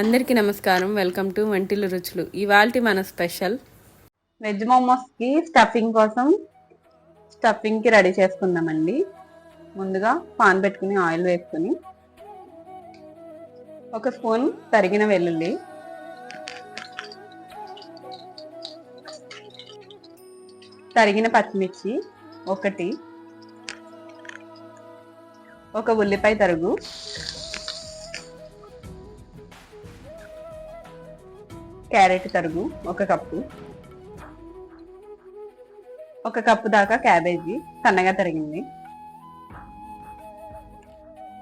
అందరికీ నమస్కారం. Welcome to వంటిల్లు రుచులు. ఇవాల్టి మన స్పెషల్ వెజ్ మోమోస్కి స్టఫింగ్ కోసం స్టఫింగ్కి రెడీ చేసుకుందామండి. ముందుగా పాన్ పెట్టుకుని ఆయిల్ వేసుకుని ఒక స్పూన్ తరిగిన వెల్లుల్లి. తరిగిన పచ్చిమిర్చి ఒకటి. ఒక ఉల్లిపాయ తరుగు. క్యారెట్ తరుగు ఒక కప్పు. ఒక కప్పు దాకా క్యాబేజీ సన్నగా తరిగింది.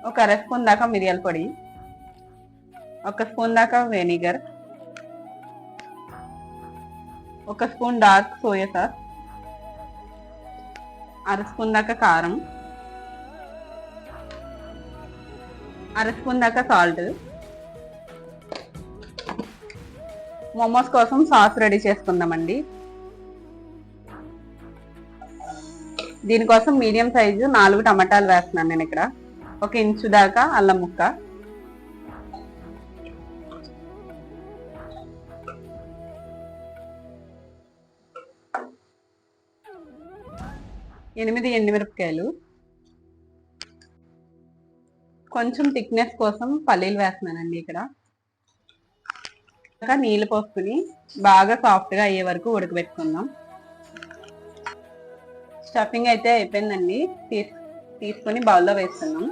ఒక అర స్పూన్ దాకా మిరియాల పొడి. ఒక స్పూన్ దాకా వెనిగర్. ఒక స్పూన్ డార్క్ సోయా సాస్. అర స్పూన్ దాకా కారం. అర స్పూన్ దాకా సాల్ట్. మోమోస్ కోసం సాస్ రెడీ చేసుకుందామండి. దీనికోసం మీడియం సైజు నాలుగు టమాటాలు వేస్తున్నాను నేను ఇక్కడ. ఒక ఇంచు దాకా అల్లం ముక్క. ఎనిమిది ఎండుమిరపకాయలు. కొంచెం థిక్నెస్ కోసం పల్లీలు వేస్తున్నానండి ఇక్కడ. వచ్చాక నీళ్ళు పోసుకుని బాగా సాఫ్ట్గా అయ్యే వరకు ఉడకబెట్టుకుందాం. స్టఫింగ్ అయితే అయిపోయిందండి. తీసు తీసుకొని బౌల్లో వేస్తున్నాం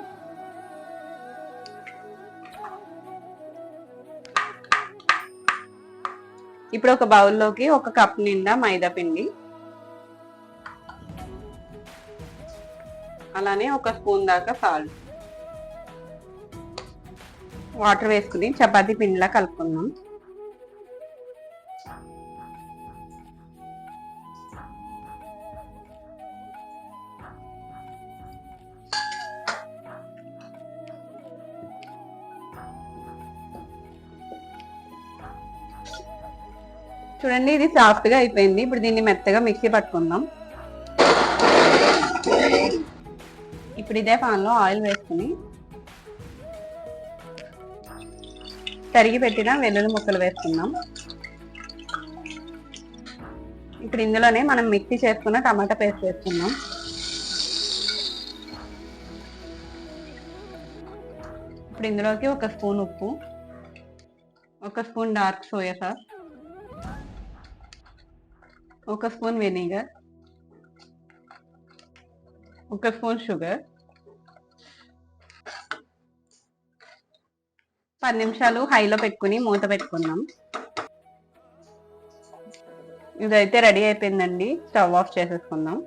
ఇప్పుడు ఒక బౌల్లోకి ఒక కప్ నిండా మైదా పిండి. అలానే ఒక స్పూన్ దాకా సాల్ట్ వాటర్ వేసుకుని చపాతీ పిండిలా కలుపుకుందాం. చూడండి ఇది సాఫ్ట్గా అయిపోయింది. ఇప్పుడు దీన్ని మెత్తగా మిక్సీ పట్టుకుందాం. ఇప్పుడు ఇదే పాన్లో ఆయిల్ వేసుకుని తరిగి పెట్టిన వెల్లుల్లి ముక్కలు వేసుకుందాం. ఇప్పుడు ఇందులోనే మనం మిక్సీ చేసుకున్న టమాటా పేస్ట్ వేసుకుందాం. ఇప్పుడు ఇందులోకి ఒక స్పూన్ ఉప్పు ఒక స్పూన్ డార్క్ సోయా సాస్ ఒక స్పూన్ వెనిగర్ ఒక స్పూన్ షుగర్ పది నిమిషాలు హైలో పెట్టుకుని మూత పెట్టుకుందాం. ఇదైతే రెడీ అయిపోయిందండి. స్టవ్ ఆఫ్ చేసేసుకుందాం.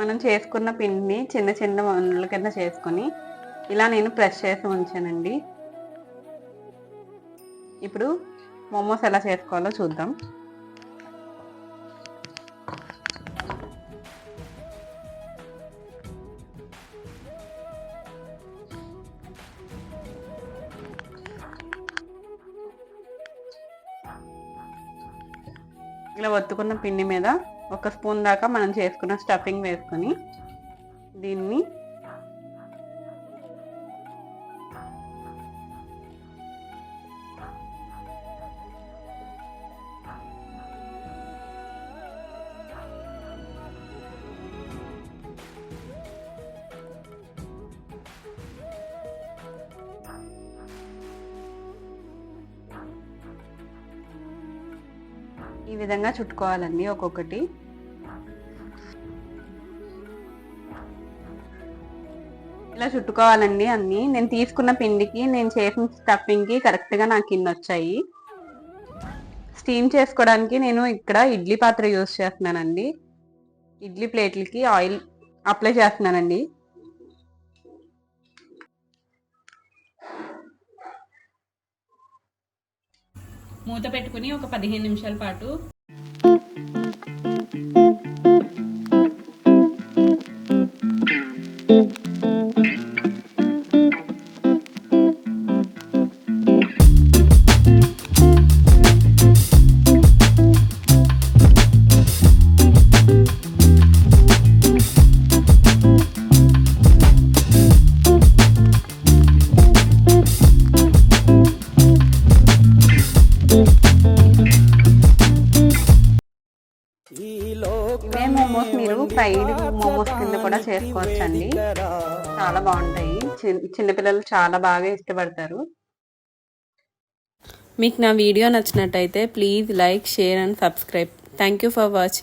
మనం చేసుకున్న పిండిని చిన్న చిన్న వనరుల కింద చేసుకొని ఇలా నేను ప్రెస్ చేసి ఉంచానండి. ఇప్పుడు మోమోస్ ఎలా చేసుకోవాలో చూద్దాం. ఇలా ఒత్తుకున్న పిండి మీద ఒక స్పూన్ దాకా మనం చేసుకున్న స్టఫింగ్ వేసుకొని దీన్ని ఈ విధంగా చుట్టుకోవాలండి ఒక్కొక్కటి. ఇలా చుట్టుకోవాలండి అన్ని. నేను తీసుకున్న పిండికి నేను చేసిన స్టఫింగ్కి కరెక్ట్గా నాకు కింద వచ్చాయి. స్టీమ్ చేసుకోవడానికి నేను ఇక్కడ ఇడ్లీ పాత్ర యూస్ చేస్తున్నానండి. ఇడ్లీ ప్లేట్లకి ఆయిల్ అప్లై చేస్తున్నానండి. మూత పెట్టుకుని ఒక పదిహేను నిమిషాల పాటు ఫ్రైడ్ మోమోస్ కింద కూడా చేసుకోవచ్చండి. చాలా బాగుంటాయి. చిన్నపిల్లలు చాలా బాగా ఇష్టపడతారు. మీకు నా వీడియో నచ్చినట్టయితే please like share and subscribe. Thank you for watching.